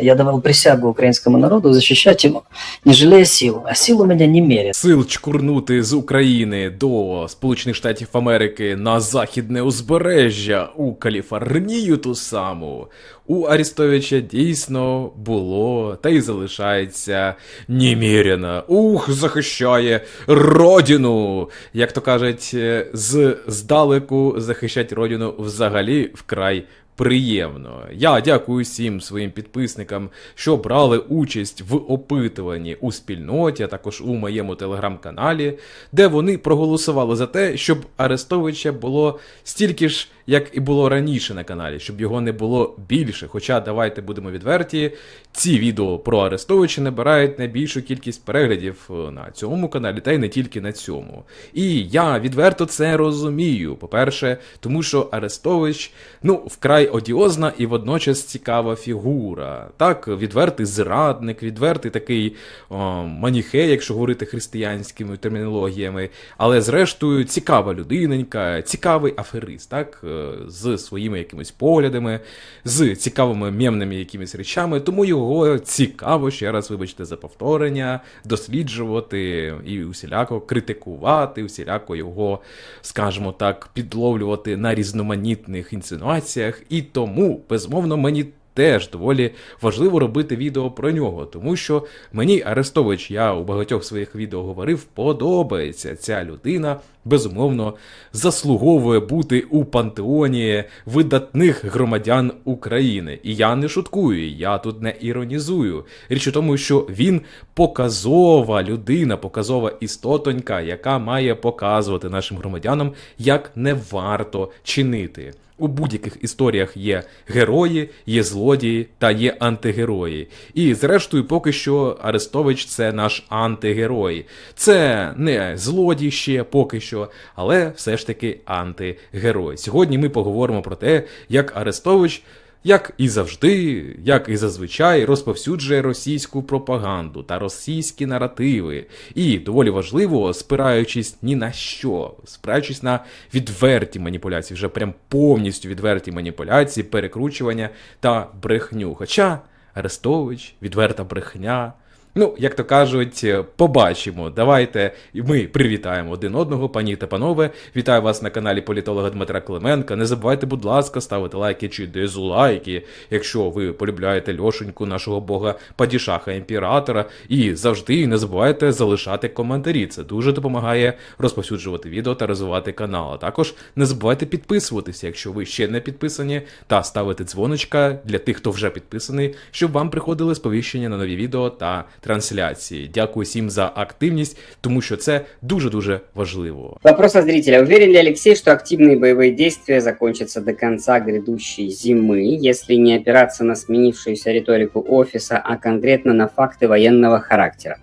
Я давал присягу украинскому народу защищать его, не жалея сил. А сил у меня немерено. Сил чкурнути з України до Сполучених Штатів Америки на західне узбережжя у Каліфорнію ту саму у Арістовича дійсно було та й залишається неміряно. Ух, захищає родину! Як то кажуть, е, з здалеку захищать родину взагалі вкрай приємно. Я дякую всім своїм підписникам, що брали участь в опитуванні у спільноті, а також у моєму телеграм-каналі, де вони проголосували за те, щоб Арестовича було стільки ж, як і було раніше на каналі, щоб його не було більше. Хоча давайте будемо відверті, ці відео про Арестовича набирають найбільшу кількість переглядів е, на цьому каналі, та й не тільки на цьому. І я відверто це розумію. По-перше, тому що Арестович, ну, вкрай одіозна і водночас цікава фігура. Так, відвертий зрадник, відвертий такий о, маніхей, якщо говорити християнськими термінологіями, але зрештою цікава людиненька, цікавий аферист, так, е, з своїми якимись поглядами, з цікавими мємними якимись речами, тому його цікаво, ще раз вибачте за повторення, досліджувати і усіляко критикувати, усіляко його, скажімо так, підловлювати на різноманітних інсинуаціях. І тому, безмовно, мені. Теж доволі важливо робити відео про нього, тому що мені Арестович, я у багатьох своїх відео говорив, подобається ця людина, безумовно, заслуговує бути у пантеоні видатних громадян України. І я не шуткую, я тут не іронізую. Річ у тому, що він показова людина, показова істотонька, яка має показувати нашим громадянам, як не варто чинити. У будь-яких історіях є герої, є злодії та є антигерої. І зрештою, поки що Арестович це наш антигерой. Це не злодій ще поки що, але все ж таки антигерой. Сьогодні ми поговоримо про те, як Арестович. Як і завжди, як і зазвичай, розповсюджує російську пропаганду та російські наративи, і доволі важливо, спираючись ні на що, спираючись на відверті маніпуляції, вже прям повністю відверті маніпуляції, перекручування та брехню. Хоча Арестович, відверта брехня. Ну, як то кажуть, побачимо. Давайте ми привітаємо один одного, пані та панове. Вітаю вас на каналі політолога Дмитра Клименка. Не забувайте, будь ласка, ставити лайки чи дизлайки, якщо ви полюбляєте Льошеньку, нашого бога падішаха імператора. І завжди не забувайте залишати коментарі. Це дуже допомагає розповсюджувати відео та розвивати канал. А також не забувайте підписуватися, якщо ви ще не підписані, та ставити дзвоночка для тих, хто вже підписаний, щоб вам приходили сповіщення на нові відео та трансляції. Дякую всім за активність, тому що це дуже дуже важливо. Вопрос от зрителя. Уверен ли Алексей, что активные боевые действия закончатся до конца грядущей зимы, если не опираться на сменившуюся риторику офиса, а конкретно на факты военного характера?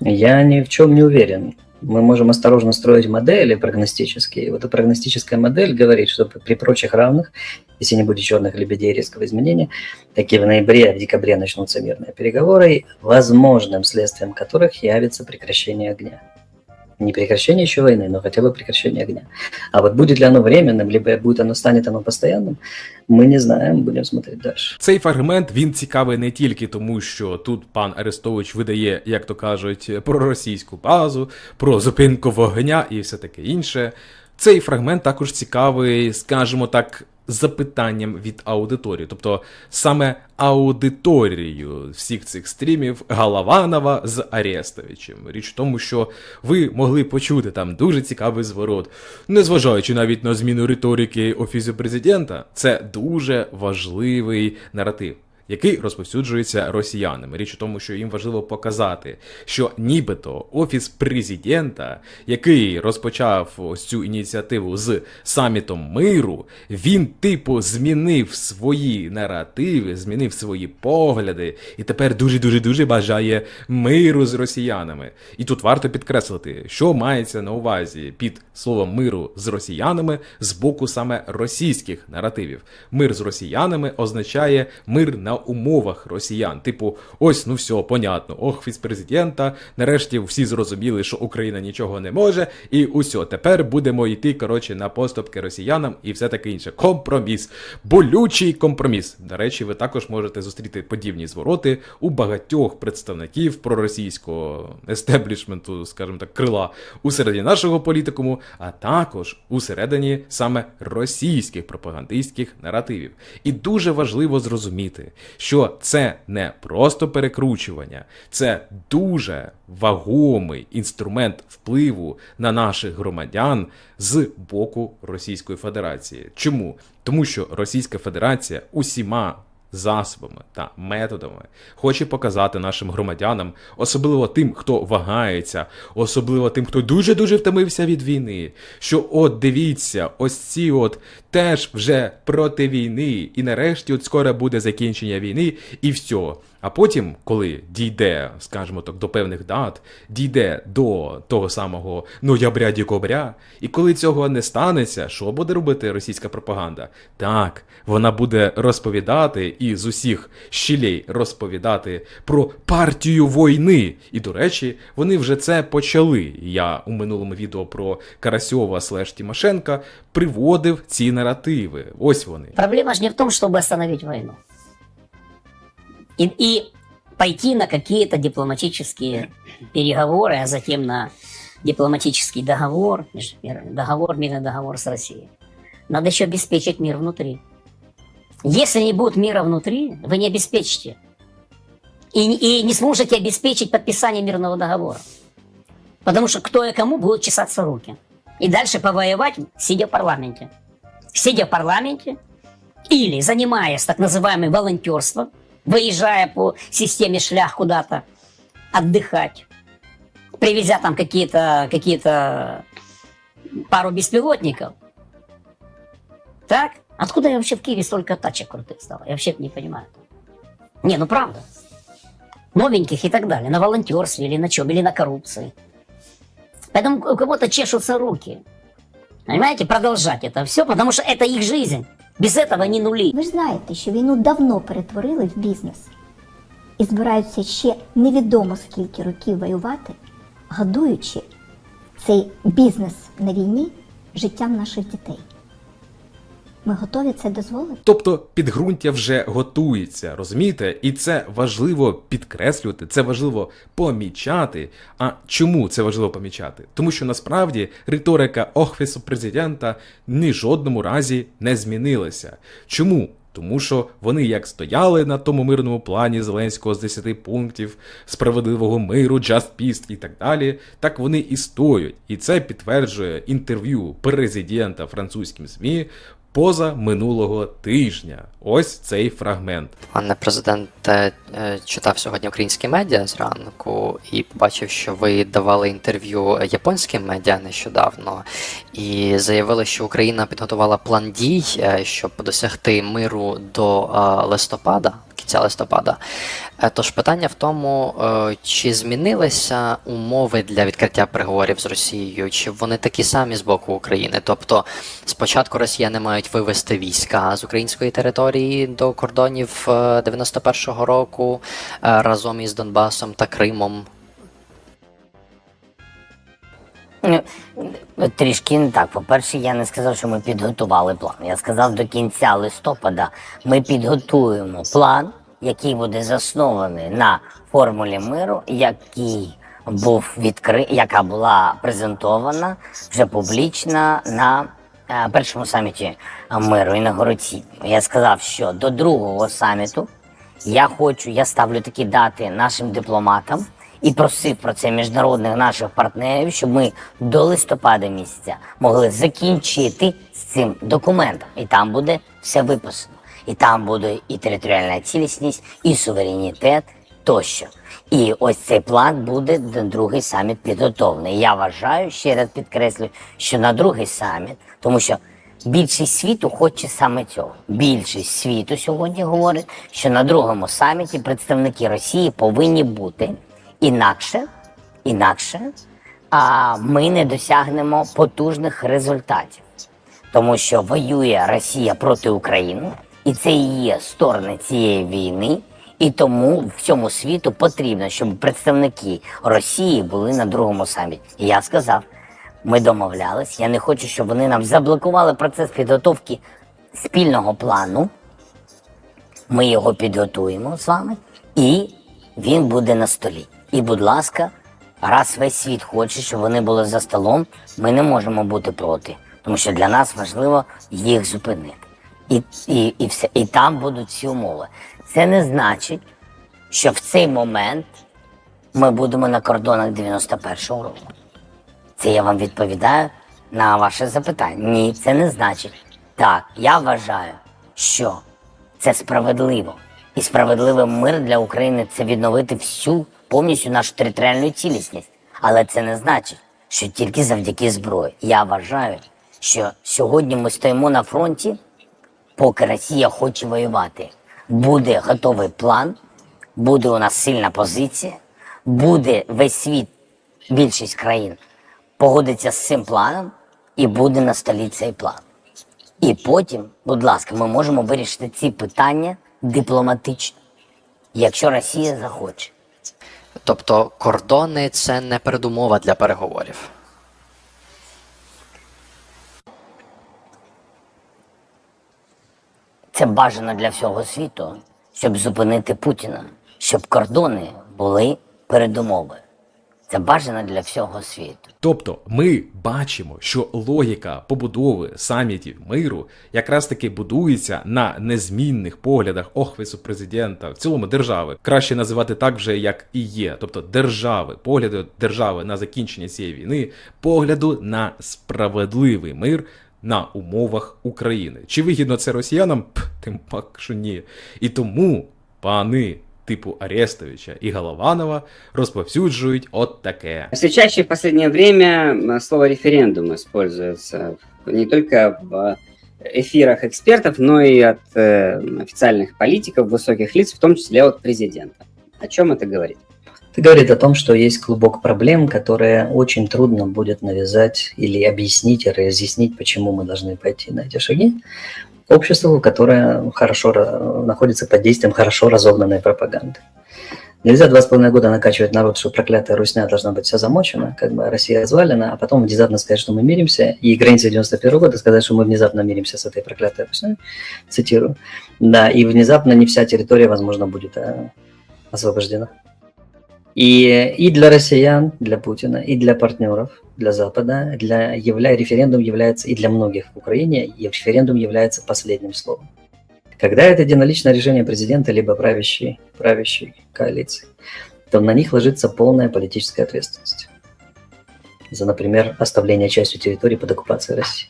Я ни в чем не уверен. Мы можем осторожно строить модели прогностические. И вот эта прогностическая модель говорит, что при прочих равных, если не будет черных лебедей резкого изменения, такие в ноябре, в декабре начнутся мирные переговоры, возможным следствием которых явится прекращение огня. Не прекращение еще войны, но хотя бы прекращение огня. А вот будет ли оно временным, либо будет оно, станет оно постоянным, мы не знаем, будем смотреть дальше. Цей фрагмент він цікавий не тільки тому, що тут пан Арестович видає, як то кажуть, про російську базу, про зупинку вогня і все таке інше. Цей фрагмент також цікавий, скажімо так, запитанням від аудиторії, тобто саме аудиторією всіх цих стрімів Галаванова з Арестовичем. Річ в тому, що ви могли почути там дуже цікавий зворот, незважаючи навіть на зміну риторики офісу президента, це дуже важливий наратив. Який розповсюджується росіянами. Річ у тому, що їм важливо показати, що нібито офіс президента, який розпочав ось цю ініціативу з самітом миру, він типу змінив свої наративи, змінив свої погляди, і тепер дуже дуже дуже бажає миру з росіянами. І тут варто підкреслити, що мається на увазі під словом миру з росіянами з боку саме російських наративів. Мир з росіянами означає мир на умовах росіян. Типу, ось ну все, понятно. Офіс президента. Нарешті всі зрозуміли, що Україна нічого не може, і усьо, тепер будемо йти коротше на поступки росіянам і все таке інше. Компроміс, болючий компроміс. До речі, ви також можете зустріти подібні звороти у багатьох представників проросійського естеблішменту, скажімо так, крила усередині нашого політикуму, а також усередині саме російських пропагандистських наративів. І дуже важливо зрозуміти, що це не просто перекручування, це дуже вагомий інструмент впливу на наших громадян з боку Російської Федерації. Чому? Тому що Російська Федерація усіма засобами та методами хоче показати нашим громадянам, особливо тим, хто вагається, особливо тим, хто дуже дуже втомився від війни. Що от дивіться, ось ці от теж вже проти війни, і нарешті от скоро буде закінчення війни, і все. А потім, коли дійде, скажімо так, до певних дат, дійде до того самого ноября дікобря, і коли цього не станеться, що буде робити російська пропаганда? Так, вона буде розповідати і з усіх щілей розповідати про партію війни. І до речі, вони вже це почали. Я у минулому відео про Карасьова слеш Тимошенка приводив ці наративи. Ось вони. Проблема же не в том, чтобы остановить войну. И, и пойти на какие-то дипломатические переговоры, а затем на дипломатический договор, договор, мирный договор с Россией. Надо еще обеспечить мир внутри. Если не будет мира внутри, вы не обеспечите. И, и не сможете обеспечить подписание мирного договора. Потому что кто и кому будут чесаться руки. И дальше повоевать, сидя в парламенте. Сидя в парламенте, или занимаясь так называемым волонтерством, выезжая по системе шлях куда-то отдыхать, привезя там какие-то какие пару беспилотников. Так? Откуда я вообще в Киеве столько тачек крутых стало? Я вообще не понимаю. Не, ну правда. Новеньких и так далее. На волонтерстве или на чем, или на коррупции. Поэтому у кого-то чешутся руки. Понимаете, продолжать это все, потому что это их жизнь. Без этого они нули. Ви ж знаєте, що війну давно перетворили в бізнес і збираються ще невідомо скільки років воювати, годуючи цей бізнес на війні життям наших дітей. Ми готові це дозволити? Тобто підґрунтя вже готується, розумієте? І це важливо підкреслювати, це важливо помічати. А чому це важливо помічати? Тому що насправді риторика офісу президента ні жодному разі не змінилася. Чому? Тому що вони як стояли на тому мирному плані Зеленського з 10 пунктів справедливого миру, Just Peace і так далі, так вони і стоять. І це підтверджує інтерв'ю президента французьким ЗМІ поза минулого тижня. Ось цей фрагмент. Пане президенте, е, читав сьогодні українські медіа зранку і побачив, що ви давали інтерв'ю японським медіа нещодавно і заявили, що Україна підготувала план дій, е, щоб досягти миру до е, листопада, кінця листопада. Е, Тож питання в тому, е, чи змінилися умови для відкриття переговорів з Росією, чи вони такі самі з боку України? Тобто, спочатку росіяни мають вивести війська з української території до кордонів е, 91-го року е, разом із Донбасом та Кримом. Ну, Трішки не так. По-перше, я не сказав, що ми підготували план. Я сказав, до кінця листопада ми підготуємо план, який буде заснований на формулі миру, який був відкри... яка була презентована вже публічно на е, першому саміті миру інаугураційному. Я сказав, що до другого саміту я хочу, я ставлю такі дати нашим дипломатам і просив про це міжнародних наших партнерів, щоб ми до листопада місяця могли закінчити з цим документом. І там буде все виписано. І там буде і територіальна цілісність, і суверенітет тощо. І ось цей план буде на другий саміт підготовлений. Я вважаю, ще раз підкреслюю, що на другий саміт, тому що більшість світу хоче саме цього. Більшість світу сьогодні говорить, що на другому саміті представники Росії повинні бути інакше, інакше а ми не досягнемо потужних результатів тому що воює Росія проти України, І це і є сторони цієї війни. І тому всьому світу потрібно, щоб представники Росії були на другому саміті. І я сказав, ми домовлялись. Я не хочу, щоб вони нам заблокували процес підготовки спільного плану. Ми його підготуємо з вами, і він буде на столі. І, будь ласка, раз весь світ хоче, щоб вони були за столом, ми не можемо бути проти, тому що для нас важливо їх зупинити. І, і, і, все. і там будуть ці умови. Це не значить, що в цей момент ми будемо на кордонах 91-го року. Це я вам відповідаю на ваше запитання. Ні, це не значить. Так, я вважаю, що це справедливо. І справедливий мир для України це відновити всю повністю нашу територіальну цілісність. Але це не значить, що тільки завдяки зброї. Я вважаю, що сьогодні ми стоїмо на фронті, поки Росія хоче воювати. Буде готовий план, буде у нас сильна позиція, буде весь світ, більшість країн погодиться з цим планом, і буде на столі цей план. І потім, будь ласка, ми можемо вирішити ці питання дипломатично, якщо Росія захоче. Тобто кордони це не передумова для переговорів. Це бажано для всього світу, щоб зупинити Путіна, щоб кордони були передумови. Це бажано для всього світу. Тобто ми бачимо, що логіка побудови самітів миру якраз таки будується на незмінних поглядах офісу президента, в цілому держави. Краще називати так вже як і є. Тобто держави, погляду держави на закінчення цієї війни, погляду на справедливий мир на умовах України. Чи вигідно це росіянам? П, тим пак, що ні. І тому пани типу Арестовича і Голованова розповсюджують от таке. Все чаще в последнее время м, слово референдум используется не только в эфирах экспертов, но и от э, официальных политиков, высоких лиц, в том числе от президента. О чем это говорит? Это говорит о том, что есть клубок проблем, которые очень трудно будет навязать или объяснить, и разъяснить, почему мы должны пойти на эти шаги обществу, которое хорошо находится под действием хорошо разогнанной пропаганды. Нельзя два с половиной года накачивать народ, что проклятая Русня должна быть вся замочена, как бы Россия развалена, а потом внезапно сказать, что мы миримся, и границы 91 года сказать, что мы внезапно миримся с этой проклятой Русней, цитирую. Да, и внезапно не вся территория, возможно, будет э, освобождена. И, и для россиян, для Путина, и для партнеров, для Запада, для явля, референдум является, и для многих в Украине, и референдум является последним словом. Когда это единоличное решение президента либо правящей, правящей коалиции, то на них ложится полная политическая ответственность за, например, оставление частью территории под оккупацией России.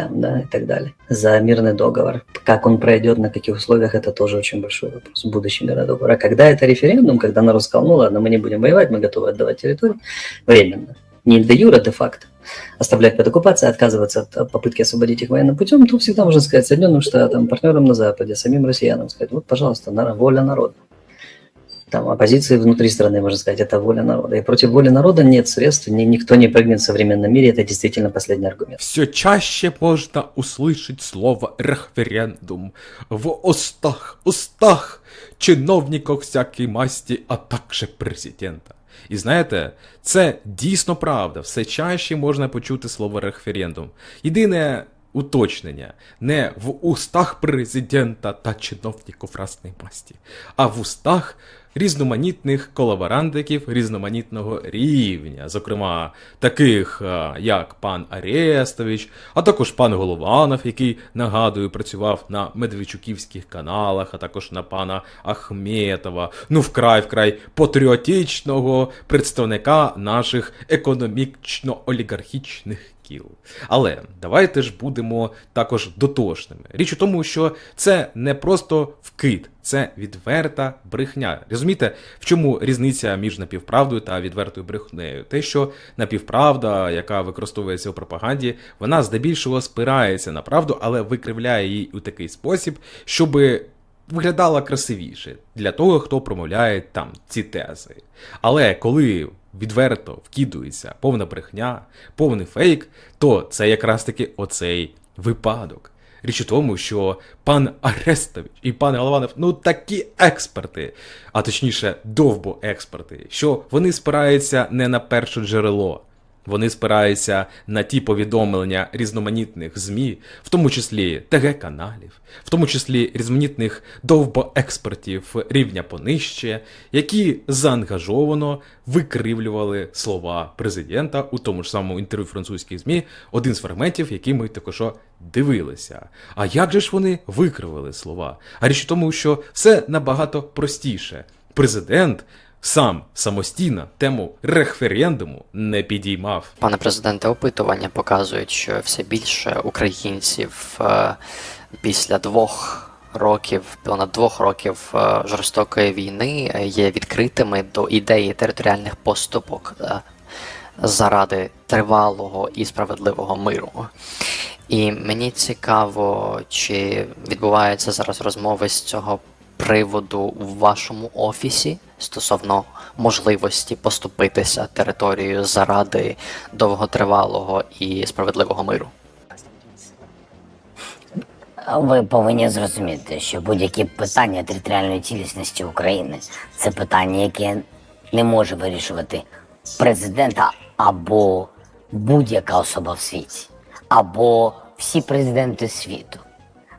Там, да, и так далее. За мирный договор. Как он пройдет, на каких условиях, это тоже очень большой вопрос. Будущий мирный договор. А когда это референдум, когда народ сказал, ну ладно, мы не будем воевать, мы готовы отдавать территорию, временно, не де юра, де факто, оставлять под оккупацией, отказываться от попытки освободить их военным путем, то всегда можно сказать Соединенным Штатам, партнерам на Западе, самим россиянам сказать, вот, пожалуйста, воля народа Там оппозиции внутри страны, можно сказать, это воля народа. И против воли народа нет средств, ни- никто не прыгнет в современном мире, это действительно последний аргумент. Все чаще можно услышать слово референдум в устах, устах чиновников всякій масті, а також президента. І знаєте, це дійсно правда. Все чаще можна почути слово референдум. Єдине уточнення не в устах президента та чиновників разної масті, а в устах різноманітних колаборантиків різноманітного рівня, зокрема таких як пан Арестович, а також пан Голованов, який нагадую працював на медведчуківських каналах, а також на пана Ахметова, ну вкрай вкрай патріотичного представника наших економічно-олігархічних кіл. Але давайте ж будемо також дотошними. Річ у тому, що це не просто вкид, це відверта брехня. Розумієте, в чому різниця між напівправдою та відвертою брехнею? Те, що напівправда, яка використовується у пропаганді, вона здебільшого спирається на правду, але викривляє її у такий спосіб, щоби виглядала красивіше для того, хто промовляє там ці тези. Але коли відверто вкидується повна брехня, повний фейк, то це якраз таки оцей випадок. Річ у тому, що пан Арестович і пан Голованов ну такі експерти, а точніше, довбоексперти, що вони спираються не на перше джерело. Вони спираються на ті повідомлення різноманітних ЗМІ, в тому числі ТГ-каналів, в тому числі різноманітних довбоекспертів рівня понижче, які заангажовано викривлювали слова президента у тому ж самому інтерв'ю французьких ЗМІ, один з фрагментів, який ми також дивилися. А як же ж вони викривили слова? А річ у тому, що все набагато простіше. Президент сам самостійно тему референдуму не підіймав. Пане президенте, опитування показують, що все більше українців е, після двох років, понад двох років е, жорстокої війни е, є відкритими до ідеї територіальних поступок заради тривалого і справедливого миру. І мені цікаво, чи відбуваються зараз розмови з цього приводу в вашому офісі стосовно можливості поступитися територією заради довготривалого і справедливого миру. Ви повинні зрозуміти, що будь-які питання територіальної цілісності України це питання, яке не може вирішувати президента або будь-яка особа в світі, або всі президенти світу.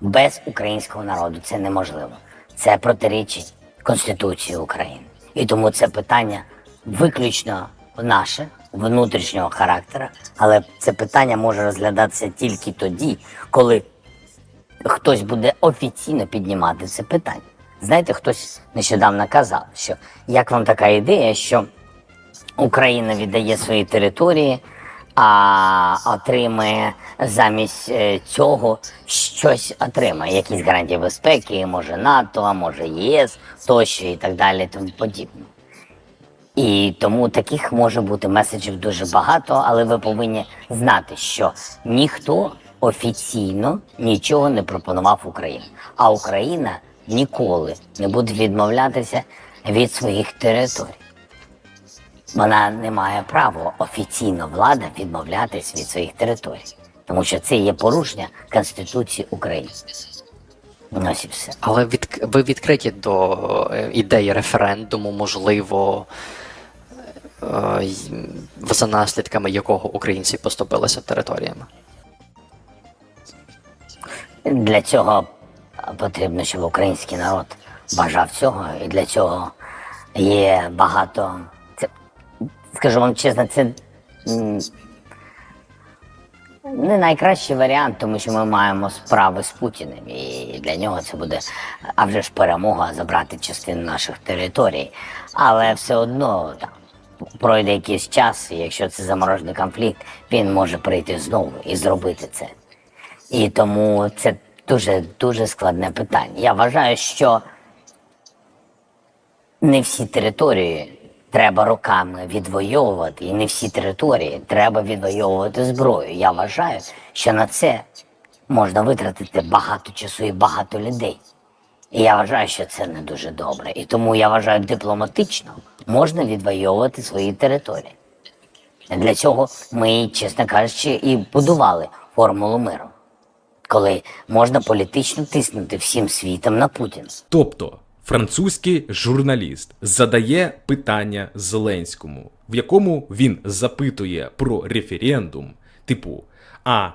Без українського народу це неможливо. Це протирічить Конституції України. І тому це питання виключно наше, внутрішнього характера, але це питання може розглядатися тільки тоді, коли хтось буде офіційно піднімати це питання. Знаєте, хтось нещодавно казав, що як вам така ідея, що Україна віддає свої території, а отримає замість е, цього щось отримає, якісь гарантії безпеки, може НАТО, а може ЄС, тощо і так далі, тому подібне. І тому таких може бути меседжів дуже багато, але ви повинні знати, що ніхто офіційно нічого не пропонував Україні. А Україна ніколи не буде відмовлятися від своїх територій. Вона не має права офіційно влада відмовлятися від своїх територій, тому що це є порушення Конституції України. Ось і все. Але від, ви відкриті до е, ідеї референдуму, можливо, е, за наслідками якого українці поступилися територіями. Для цього потрібно, щоб український народ бажав цього, і для цього є багато. Скажу вам чесно, це не найкращий варіант, тому що ми маємо справи з Путіним, і для нього це буде а вже ж перемога забрати частину наших територій. Але все одно там пройде якийсь час, і якщо це заморожений конфлікт, він може прийти знову і зробити це. І тому це дуже дуже складне питання. Я вважаю, що не всі території треба роками відвоювати, і не всі території треба відвоювати зброю. Я вважаю, що на це можна витратити багато часу і багато людей. І я вважаю, що це не дуже добре. І тому я вважаю, дипломатично можна відвоювати свої території. Для цього ми, чесно кажучи, і будували формулу миру, коли можна політично тиснути всім світом на Путіна. Тобто французький журналіст задає питання Зеленському, в якому він запитує про референдум, типу, а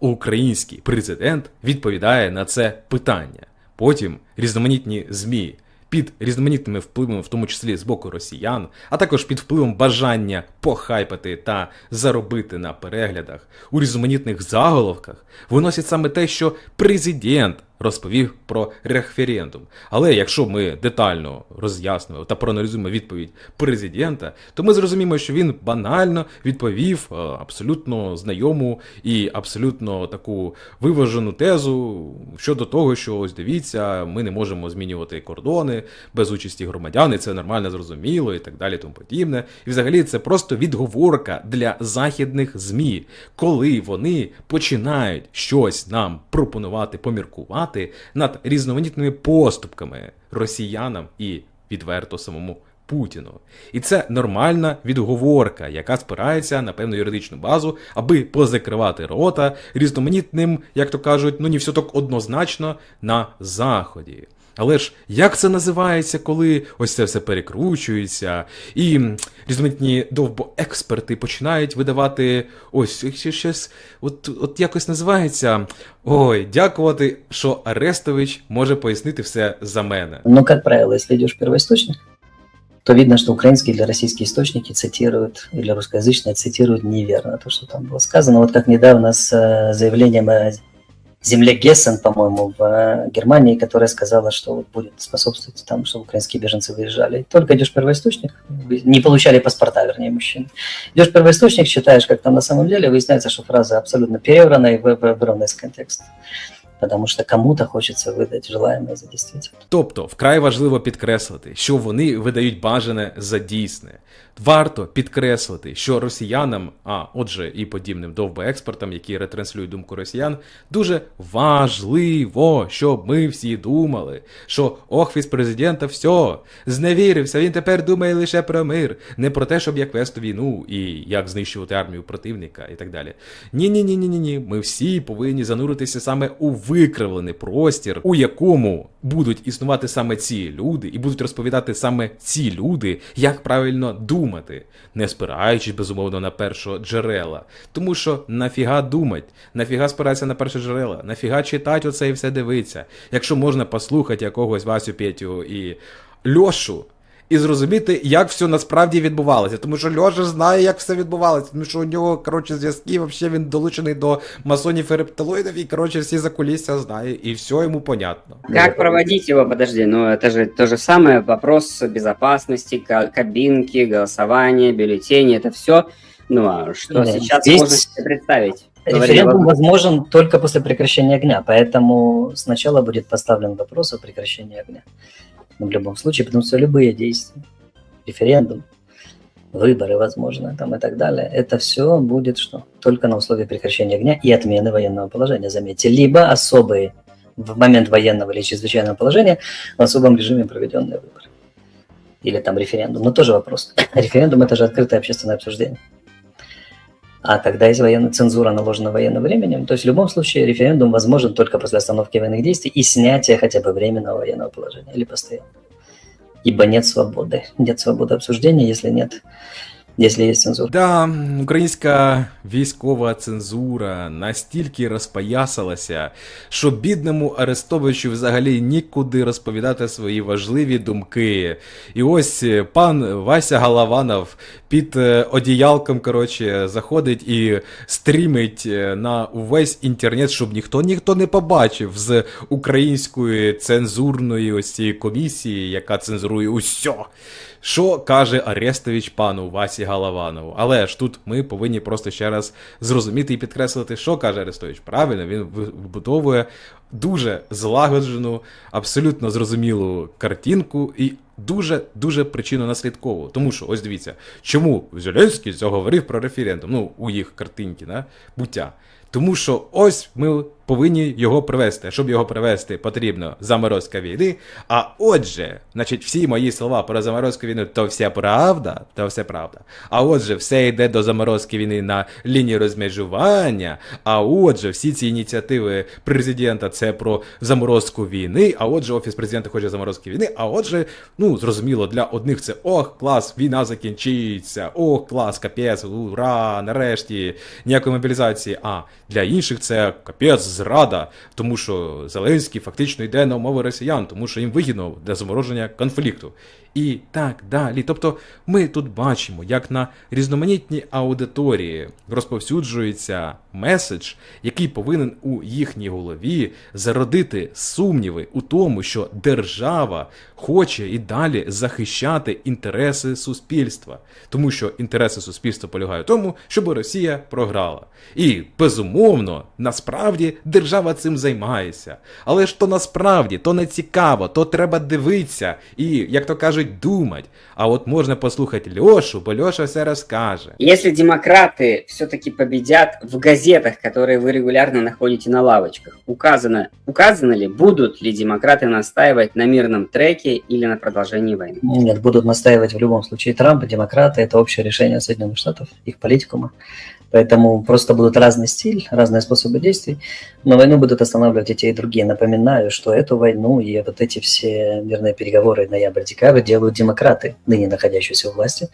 український президент відповідає на це питання. Потім різноманітні ЗМІ під різноманітними впливами, в тому числі з боку росіян, а також під впливом бажання похайпати та заробити на переглядах у різноманітних заголовках, виносять саме те, що президент розповів про референдум. Але якщо ми детально роз'яснимо та проаналізуємо відповідь президента, то ми зрозуміємо, що він банально відповів е, абсолютно знайому і абсолютно таку виважену тезу щодо того, що ось дивіться, ми не можемо змінювати кордони без участі громадян, і це нормально зрозуміло, і так далі, тому подібне. І взагалі це просто відговорка для західних ЗМІ, коли вони починають щось нам пропонувати, поміркувати над різноманітними поступками росіянам і відверто самому Путіну. І це нормальна відговорка, яка спирається на певну юридичну базу, аби позакривати рота різноманітним, як то кажуть, ну не все так однозначно на заході. Але ж як це називається, коли ось це все перекручується, і м, різноманітні довбоексперти починають видавати ось ще щось, от, от якось називається. Ой, дякувати, що Арестович може пояснити все за мене. Но, как правило, если идешь в первоисточник, то видно, что украинские или российские источники цитируют, или русскоязычные цитируют неверно то, что там было сказано. Вот как недавно с э, заявлением о земле Гессен, по-моему, в э, Германии, которая сказала, что вот будет способствовать тому, что украинские беженцы выезжали. Только идешь в первоисточник, вы- не получали паспорта, вернее, мужчины. Идешь в первоисточник, читаешь, как там на самом деле, выясняется, что фраза абсолютно переврана и вы- вы- вырвана из контекста. Потому что кому-то хочется выдать желаемое за действительное. Тобто, вкрай важливо підкреслити, що вони видають бажане за дійсне. Варто підкреслити, що росіянам, а отже, і подібним довбоекспертам, які ретранслюють думку росіян, дуже важливо, щоб ми всі думали, що офіс президента все, зневірився, він тепер думає лише про мир, не про те, щоб як вести війну і як знищувати армію противника і так далі. Ні, ні, ні, ні, ні, ні. Ми всі повинні зануритися саме у викривлений простір, у якому будуть існувати саме ці люди, і будуть розповідати саме ці люди, як правильно думати, не спираючись безумовно на першоджерела. Тому що нафіга думать, нафіга спиратися на першоджерела, нафіга читати оце і все дивитися. Якщо можна послухати якогось Васю Петю і Льошу І зрозуміти, як все насправді відбувалося. Тому що Льоша знає, як все відбувалося. Тому що у нього, коротше, зв'язки, взагалі він долучений до масонів і рептилоїдів, і, коротше, всі закулісся знає, і все йому понятно. Как проводить его? Подожди, ну это же то же самое, вопрос безопасности, ка- кабинки, голосования, бюллетени, это все. Ну а что Да, сейчас здесь можно себе представить? Говорили, Референдум возможно. возможен только после прекращения огня, поэтому сначала будет поставлен вопрос о прекращении огня. В любом случае, потому что любые действия, референдум, выборы, возможно, там и так далее, это все будет что? Только на условии прекращения огня и отмены военного положения, заметьте. Либо особые в момент военного или чрезвычайного положения в особом режиме проведенные выборы. Или там референдум. Но тоже вопрос. Референдум – это же открытое общественное обсуждение. А когда есть военная цензура, наложена военным временем, то есть в любом случае референдум возможен только после остановки военных действий и снятия хотя бы временного военного положения или постоянного. Ибо нет свободы. Нет свободы обсуждения, если нет, если есть цензура. Да, українська військова цензура настільки розпоясалася, що бідному Арестовичу взагалі нікуди розповідати свої важливі думки. І ось е, пан Вася Галаванов під е, одіялком, коротше, заходить і стрімить е, на увесь інтернет, щоб ніхто ніхто не побачив з української цензурної ось цієї комісії, яка цензурує усе. Що каже Арестович пану Васі Галаванову? Але ж тут ми повинні просто ще раз зрозуміти і підкреслити, що каже Арестович. Правильно, він ви- вибудовує дуже злагоджену, абсолютно зрозумілу картинку і дуже дуже причинно наслідкову. Тому що, ось дивіться, чому Зеленський заговорив про референдум? Ну, у їх картинки, на буття. Тому що ось ми повинні його привести. Щоб його привести, потрібно заморозка війни. А отже, значить, всі мої слова про заморозку війни то все правда, то все правда. А отже, все йде до заморозки війни на лінії розмежування. А отже, всі ці ініціативи президента це про заморозку війни. А отже, офіс президента хоче заморозки війни. А отже, ну зрозуміло, для одних це ох, клас, війна закінчиться, ох, клас, капець, ура, нарешті, ніякої мобілізації. А для інших це капець, зрада, тому що Зеленський фактично йде на умови росіян, тому що їм вигідно для замороження конфлікту. І так далі. Тобто ми тут бачимо, як на різноманітній аудиторії розповсюджується меседж, який повинен у їхній голові зародити сумніви у тому, що держава хоче і далі захищати інтереси суспільства, тому що інтереси суспільства полягають в тому, щоб Росія програла. І безумовно, насправді держава цим займається. Але ж то насправді то не цікаво, то треба дивитися. І як то кажуть. Можуть думати. А от можна послухати Льошу, бо Льоша все розкаже. Если демократы все-таки победят в газетах, которые вы регулярно находите на лавочках, указано, указано ли, будут ли демократы настаивать на мирном треке или на продолжении войны? Нет, будут настаивать в любом случае Трамп, демократы, это общее решение Соединенных Штатов, их политикума. Поэтому просто будут разный стиль, разные способы действий, но войну будут останавливать и те, и другие. Напоминаю, что эту войну и вот эти все мирные переговоры ноябрь-декабрь делают демократы, ныне находящиеся у власти,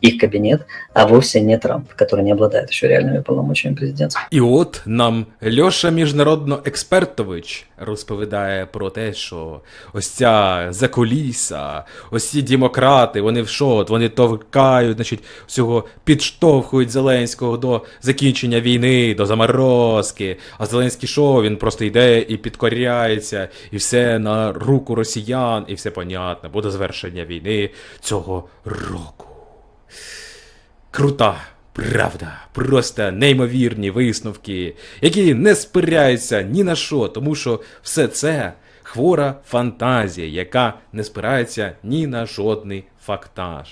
их кабинет, а вовсе не Трамп, который не обладает еще реальными полномочиями президента. І от нам Льоша Міжнародно експертович розповідає про те, що ось ця закуліса, ось ці демократи, вони в що? От Вони товкають, значить, всього підштовхують Зеленського до закінчення війни, до заморозки. А Зеленський що? Він просто йде і підкоряється, і все на руку росіян, і все понятно, буде завершення війни цього року. Крута, правда, просто неймовірні висновки, які не спираються ні на що, тому що все це хвора фантазія, яка не спирається ні на жодний фактаж.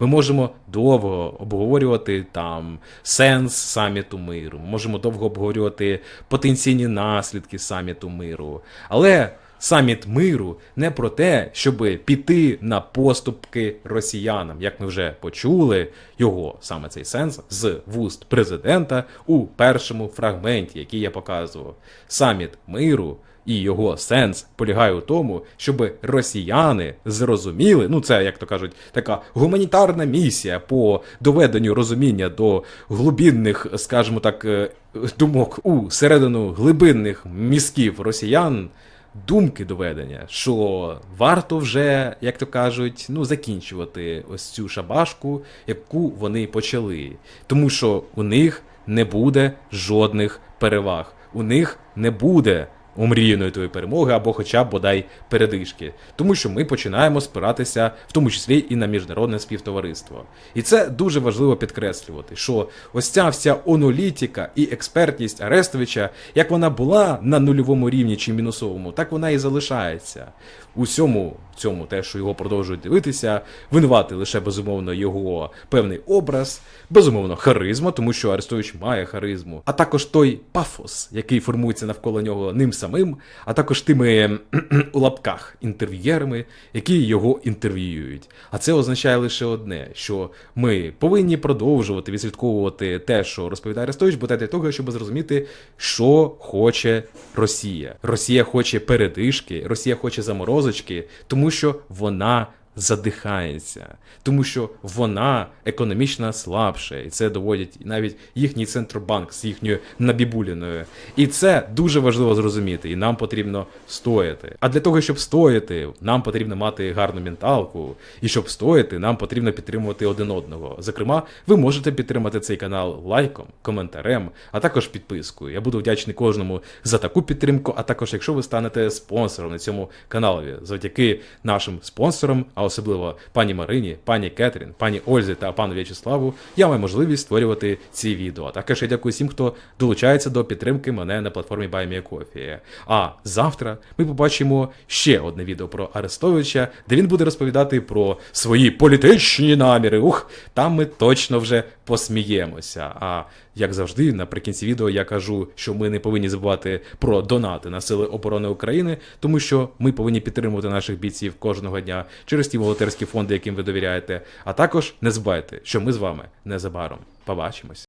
Ми можемо довго обговорювати там сенс саміту миру, ми можемо довго обговорювати потенційні наслідки саміту миру. Але саміт миру не про те, щоб піти на поступки росіянам, як ми вже почули його саме цей сенс з вуст президента у першому фрагменті, який я показував. Саміт миру і його сенс полягає у тому, щоб росіяни зрозуміли, ну це як то кажуть, така гуманітарна місія по доведенню розуміння до глибинних, скажімо так, е, думок у середину глибинних мізків росіян. Думки доведення, що варто вже, як то кажуть, ну закінчувати ось цю шабашку, яку вони почали. Тому що у них не буде жодних переваг. У них не буде омріяної твоєї перемоги або хоча б бодай передишки. Тому що ми починаємо спиратися, в тому числі і на міжнародне співтовариство. І це дуже важливо підкреслювати, що ось ця вся онолітіка і експертність Арестовича, як вона була на нульовому рівні чи мінусовому, так вона і залишається. Усьому цьому, те, що його продовжують дивитися, винувати лише безумовно його певний образ, безумовно, харизма, тому що Арестович має харизму, а також той пафос, який формується навколо нього ним самим, а також тими у лапках інтерв'єрами, які його інтерв'юють. А це означає лише одне: що ми повинні продовжувати відслідковувати те, що розповідає Арестович, бо те для того, щоб зрозуміти, що хоче Росія. Росія хоче передишки, Росія хоче заморозочки, тому що вона задихається, тому що вона економічно слабше, і це доводять навіть їхній центробанк з їхньою набібуліною. І це дуже важливо зрозуміти, і нам потрібно стояти. А для того, щоб стояти, нам потрібно мати гарну менталку. І щоб стояти, нам потрібно підтримувати один одного. Зокрема, ви можете підтримати цей канал лайком, коментарем, а також підпискою. Я буду вдячний кожному за таку підтримку, а також якщо ви станете спонсором на цьому каналі, завдяки нашим спонсорам, а особливо пані Марині, пані Кетрін, пані Ользі та пану В'ячеславу, я маю можливість створювати ці відео. Також я дякую всім, хто долучається до підтримки мене на платформі BuyMeACoffee. А завтра ми побачимо ще одне відео про Арестовича, де він буде розповідати про свої політичні наміри. Ух, там ми точно вже посміємося. А як завжди, наприкінці відео я кажу, що ми не повинні забувати про донати на Сили оборони України, тому що ми повинні підтримувати наших бійців кожного дня через ті волонтерські фонди, яким ви довіряєте. А також не забувайте, що ми з вами незабаром побачимось.